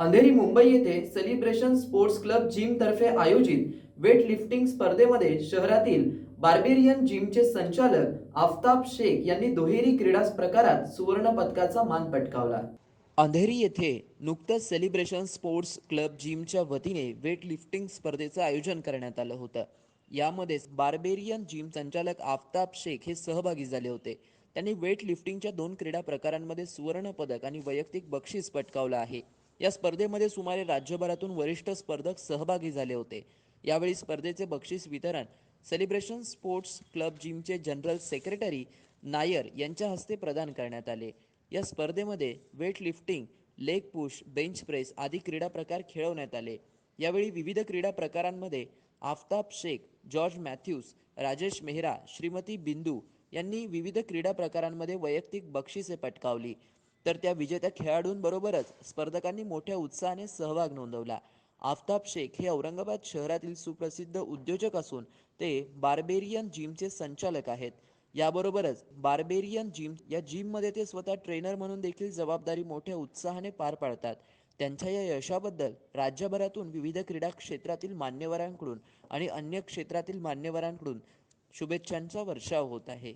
अंधेरी मुंबई येथे celebration sports club gym तर्फे आयोजित वेट लिफ्टिंग स्पर्धेमध्ये शहरातील बार्बेरियन जिमचे संचालक आफताब शेख यांनी दुहेरी क्रीडा प्रकारात सुवर्ण पदकाचा मान पटकावला. अंधेरी येथे नुकतंच सेलिब्रेशन स्पोर्ट्स क्लब जिमच्या वतीने वेट लिफ्टिंग स्पर्धेचं आयोजन करण्यात आलं होतं. यामध्ये बार्बेरियन जिम संचालक आफताब शेख हे सहभागी झाले होते. त्यांनी वेट लिफ्टिंगच्या दोन क्रीडा प्रकारांमध्ये सुवर्ण पदक आणि वैयक्तिक बक्षीस पटकावलं आहे. या स्पर्धेमध्ये सुमारे राज्यभरातून वरिष्ठ स्पर्धक सहभागी झाले होते. यावेळी स्पर्धेचे बक्षीस वितरण सेलिब्रेशन स्पोर्ट्स क्लब जिमचे जनरल सेक्रेटरी नायर यांच्या हस्ते प्रदान करण्यात आले. या स्पर्धेमध्ये weight lifting leg push bench press आदी क्रीडा प्रकार खेळवण्यात आले. यावेळी विविध क्रीडा प्रकारांमध्ये आफताब शेख जॉर्ज मॅथ्यूस राजेश मेहरा श्रीमती बिंदू यांनी विविध क्रीडा प्रकारांमध्ये वैयक्तिक बक्षिसे पटकावली. तर त्या विजेत्या खेळाडूंबरोबरच स्पर्धकांनी मोठ्या उत्साहाने सहभाग नोंदवला. आफताब शेख हे औरंगाबाद शहरातील सुप्रसिद्ध उद्योजक असून ते बार्बेरियन जिमचे संचालक आहेत. याबरोबरच बार्बेरियन जिम या जिममध्ये ते स्वतः ट्रेनर म्हणून देखील जबाबदारी मोठ्या उत्साहाने पार पाडतात. त्यांच्या या यशाबद्दल राज्यभरातून विविध क्रीडा क्षेत्रातील मान्यवरांकडून आणि अन्य क्षेत्रातील मान्यवरांकडून शुभेच्छांचा वर्षाव होत आहे.